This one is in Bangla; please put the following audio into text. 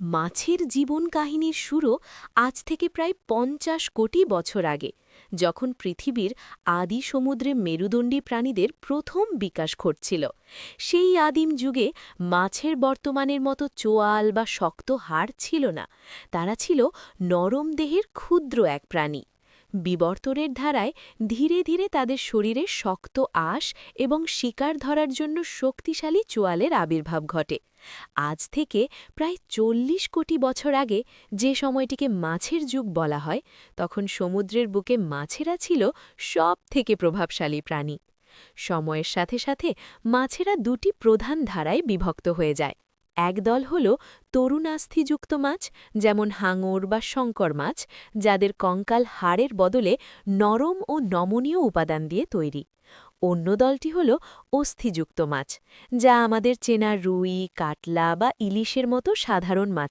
মাছের জীবন কাহিনীর শুরু আজ থেকে প্রায় পঞ্চাশ কোটি বছর আগে, যখন পৃথিবীর আদি সমুদ্রে মেরুদণ্ডী প্রাণীদের প্রথম বিকাশ ঘটছিল। সেই আদিম যুগে মাছের বর্তমানের মতো চোয়াল বা শক্ত হাড় ছিল না, তারা ছিল নরম দেহের ক্ষুদ্র এক প্রাণী। বিবর্তনের ধারায় ধীরে ধীরে তাদের শরীরে শক্ত আঁশ এবং শিকার ধরার জন্য শক্তিশালী চোয়ালের আবির্ভাব ঘটে। আজ থেকে প্রায় চল্লিশ কোটি বছর আগে যে সময়টিকে মাছের যুগ বলা হয়, তখন সমুদ্রের বুকে মাছেরা ছিল সব থেকে প্রভাবশালী প্রাণী। সময়ের সাথে সাথে মাছেরা দুটি প্রধান ধারায় বিভক্ত হয়ে যায়। একদল হল তরুণাস্থিযুক্ত মাছ, যেমন হাঙর বা শঙ্কর মাছ, যাদের কঙ্কাল হাড়ের বদলে নরম ও নমনীয় উপাদান দিয়ে তৈরি। অন্য দলটি হল অস্থিযুক্ত মাছ, যা আমাদের চেনা রুই কাটলা বা ইলিশের মতো সাধারণ মাছ।